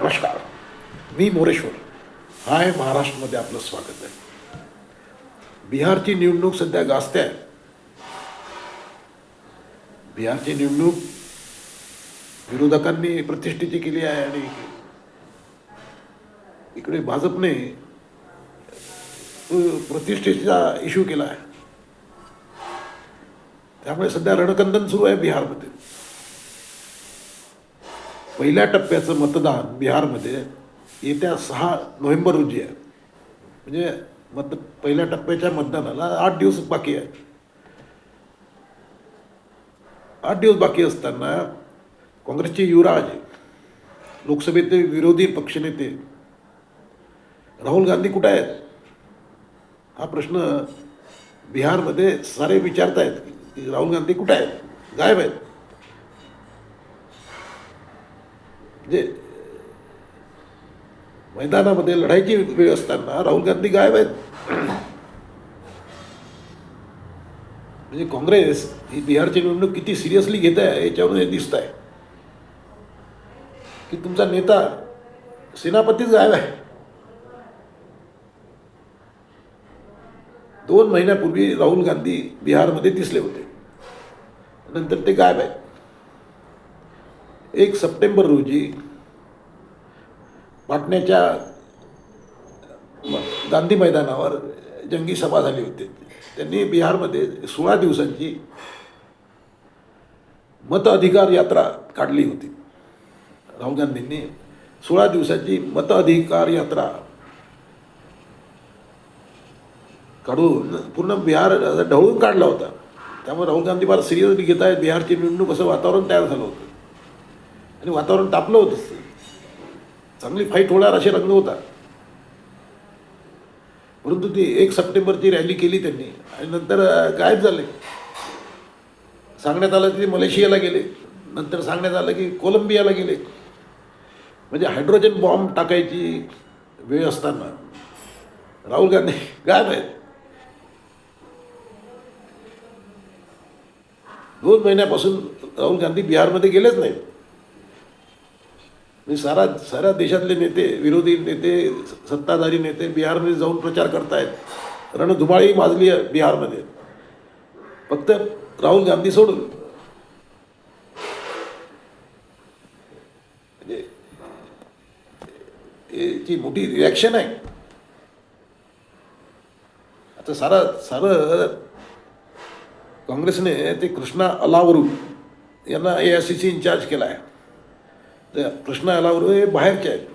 नमस्कार. मी मोरेश्वर. हाय महाराष्ट्रामध्ये आपलं स्वागत आहे. बिहारची निवडणूक सध्या गाजते आहे. बिहारची निवडणूक विरोधकांनी प्रतिष्ठेची केली आहे आणि इकडे भाजपने प्रतिष्ठेचा इश्यू केला आहे. त्यामुळे सध्या रणकंदन सुरू आहे बिहारमध्ये. पहिल्या टप्प्याचं मतदान बिहारमध्ये येत्या सहा नोव्हेंबर रोजी आहे. म्हणजे मत पहिल्या टप्प्याच्या मतदानाला आठ दिवस बाकी आहे. आठ दिवस बाकी असताना काँग्रेसचे युवराज लोकसभेचे विरोधी पक्षनेते राहुल गांधी कुठे आहेत? हा प्रश्न बिहारमध्ये सारे विचारतायत की राहुल गांधी कुठे आहेत? गायब आहेत. म्हणजे मैदानामध्ये लढाईची वेळ असताना राहुल गांधी गायब आहेत. म्हणजे काँग्रेस ही बिहारची निवडणूक किती सिरियसली घेत आहे याच्यावरून हे दिसत आहे की तुमचा नेता सेनापतीच गायब आहे. दोन महिन्यापूर्वी राहुल गांधी बिहारमध्ये दिसले होते. नंतर ते गायब आहेत. एक सप्टेंबर रोजी पाटण्याच्या गांधी मैदानावर जंगी सभा झाली होती. त्यांनी बिहारमध्ये सोळा दिवसांची मत अधिकार यात्रा काढली होती. राहुल गांधींनी सोळा दिवसाची मत अधिकार यात्रा काढून पूर्ण बिहार ढवळून काढला होता. त्यामुळे राहुल गांधी फार सिरियसली घेत आहेत. बिहारची निवडणूक असं वातावरण तयार झालं होतं. आणि वातावरण तापलं होतं. चांगली फाईट होणार असे रंग होता परंतु ती एक सप्टेंबरची रॅली केली त्यांनी. आणि नंतर गायब झाले. सांगण्यात आलं की मलेशियाला गेले. नंतर सांगण्यात आलं की कोलंबियाला गेले. म्हणजे हायड्रोजन बॉम्ब टाकायची वेळ असताना राहुल गांधी गायब आहेत. दोन महिन्यापासून राहुल गांधी बिहारमध्ये गेलेच नाहीत. म्हणजे सारा साऱ्या देशातले नेते विरोधी नेते सत्ताधारी नेते बिहारमध्ये जाऊन प्रचार करतायत. रणधुमाळी माजली आहे बिहारमध्ये. फक्त राहुल गांधी सोडून. म्हणजे याची मोठी रिॲक्शन आहे. आता सारा सारं काँग्रेसने ते कृष्णा अलावरू यांना A I C C incharge केला आहे. तर प्रश्न आल्यावर हे बाहेरचे आहेत.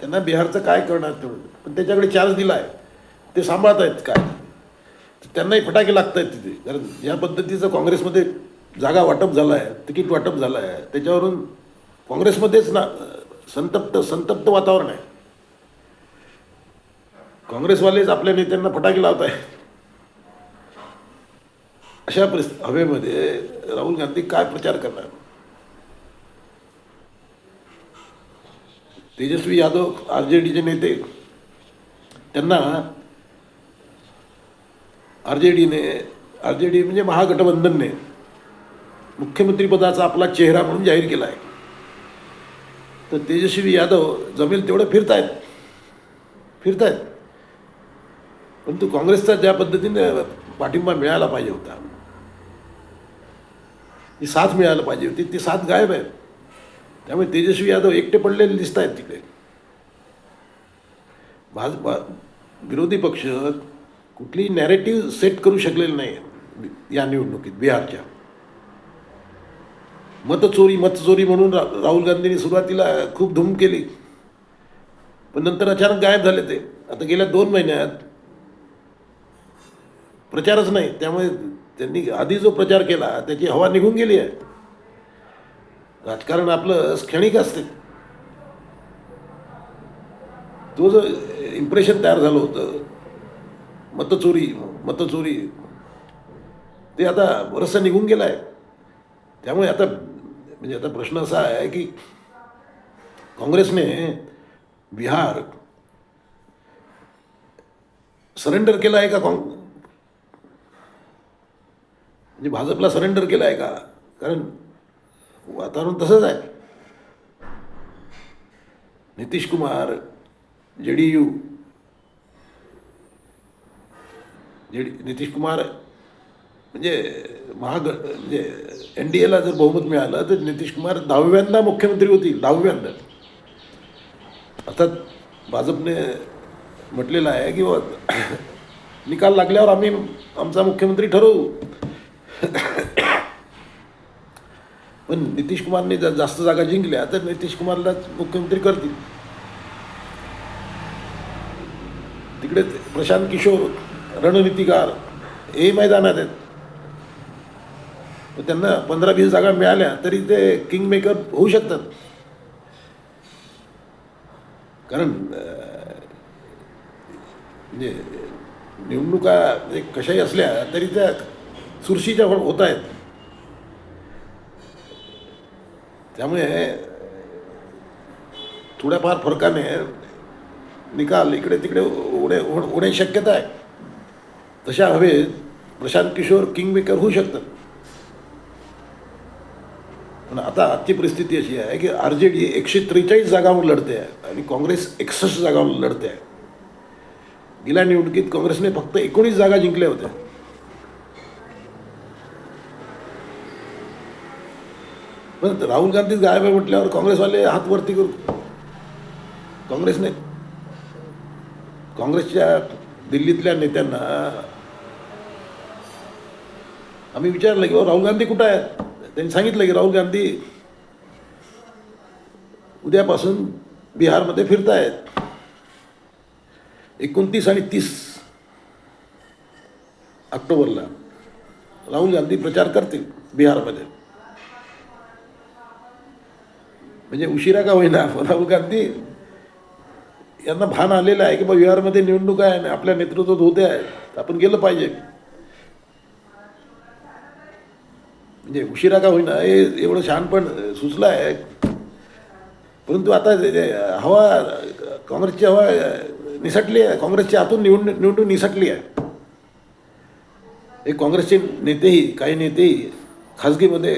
त्यांना बिहारचं काय करणार तेवढं? पण त्याच्याकडे चार्ज दिला आहे ते सांभाळत आहेत काय? त्यांनाही फटाके लागत आहेत तिथे. कारण या पद्धतीचं काँग्रेसमध्ये जागा वाटप झालं आहे तिकीट वाटप झालं आहे त्याच्यावरून काँग्रेसमध्येच ना संतप्त संतप्त वातावरण आहे. काँग्रेसवालेच आपल्या नेत्यांना फटाके लावत आहे अशा परिस्थिती हवेमध्ये राहुल गांधी काय प्रचार करणार? तेजस्वी यादव आर जे डीचे नेते. त्यांना R J डीने R J D म्हणजे महागठबंधनने मुख्यमंत्रीपदाचा आपला चेहरा म्हणून जाहीर केला आहे तर तेजस्वी यादव जमेल तेवढं फिरतायत. फिरतायत. परंतु काँग्रेसचा ज्या पद्धतीने पाठिंबा मिळायला पाहिजे होता ती साथ मिळायला पाहिजे होती ती साथ गायब आहे. त्यामुळे तेजस्वी यादव एकटे पडलेले दिसत आहेत तिकडे. भाजपा विरोधी पक्ष कुठली नॅरेटिव्ह सेट करू शकलेलं नाही या निवडणुकीत बिहारच्या. मतचोरी मतचोरी म्हणून रा राहुल गांधींनी सुरुवातीला खूप धूम केली. पण नंतर अचानक गायब झाले ते. आता गेल्या दोन महिन्यात प्रचारच नाही. त्यामुळे त्यांनी आधी जो प्रचार केला त्याची हवा निघून गेली आहे. राजकारण आपलं क्षणिक असते. तो जो इम्प्रेशन तयार झालं होतं मतचोरी मतचोरी ते आता बरंचसा निघून गेला आहे त्यामुळे आता म्हणजे आता प्रश्न असा आहे की काँग्रेसने बिहार सरेंडर केला आहे का काँग? म्हणजे भाजपला सरेंडर केला आहे का? कारण वातावरण तसंच आहे. नितीश कुमार जे डी यू जे नितीश कुमार म्हणजे महाग म्हणजे एन डी एला जर बहुमत मिळालं तर नितीश कुमार दहाव्यांदा मुख्यमंत्री होतील दहाव्यांदा. अर्थात भाजपने म्हटलेलं आहे की निकाल लागल्यावर आम्ही आमचा मुख्यमंत्री ठरवू. पण नितीश कुमारने जर जास्त जागा जिंकल्या तर नितीश कुमारलाच मुख्यमंत्री करतील. तिकडे प्रशांत किशोर रणनीतिकार हे मैदानात आहेत. तर त्यांना पंधरा वीस जागा मिळाल्या तरी ते किंग मेकर होऊ शकतात. कारण म्हणजे निवडणुका म्हणजे कशाही असल्या तरी त्या चुरशीच्या होत आहेत. त्यामुळे थोड्याफार फरकाने निकाल इकडे तिकडे होणे होण्याची शक्यता आहे. तशा हवेत प्रशांत किशोर किंग मेकर होऊ शकतात. पण आता आजची परिस्थिती अशी आहे की आर जे डी एकशे त्रेचाळीस जागांवर लढते आहे आणि काँग्रेस एकसष्ट जागांवर लढते आहे. गेल्या निवडणुकीत काँग्रेसने फक्त एकोणीस जागा जिंकल्या होत्या. पण राहुल गांधीच गायब आहे म्हटल्यावर काँग्रेसवाले हात वरती करू. काँग्रेसने काँग्रेसच्या दिल्लीतल्या नेत्यांना आम्ही विचारलं की राहुल गांधी कुठं आहेत? त्यांनी सांगितलं की राहुल गांधी उद्यापासून बिहारमध्ये फिरतायत. एकोणतीस आणि तीस ऑक्टोबरला राहुल गांधी प्रचार करतील बिहारमध्ये. म्हणजे उशिरा का होईना? राहुल गांधी यांना भान आलेलं आहे की बा बिहारमध्ये निवडणूक आहे आणि आपल्या नेतृत्वात होते आहे. तर आपण गेलं पाहिजे. म्हणजे उशिरा का होईना? हे एवढं शहाणपण सुचलं आहे. परंतु आता हवा काँग्रेसची हवा निसटली आहे. काँग्रेसच्या हातून निवडून निवडणूक निसटली आहे. हे काँग्रेसचे नेतेही काही नेतेही खाजगीमध्ये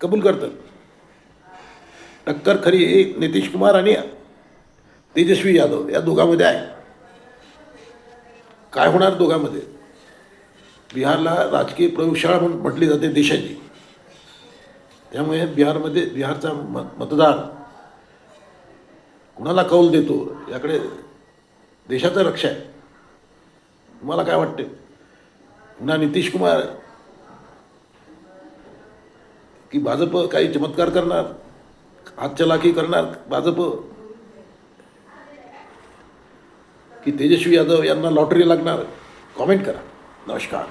कबूल करतात. टक्कर खरी ही नितीश कुमार आणि तेजस्वी यादव या दोघांमध्ये आहे. काय होणार दोघांमध्ये? बिहारला राजकीय प्रयोगशाळा म्हणून म्हटली जाते देशाची. त्यामुळे बिहारमध्ये बिहारचा मत मतदार कुणाला कौल देतो याकडे देशाचं लक्ष आहे. तुम्हाला काय वाटते? पुन्हा नितीश कुमार की भाजप काही चमत्कार करणार? हातचलाखी करणार भाजप? की तेजस्वी यादव यांना लॉटरी लागणार? कॉमेंट करा. नमस्कार.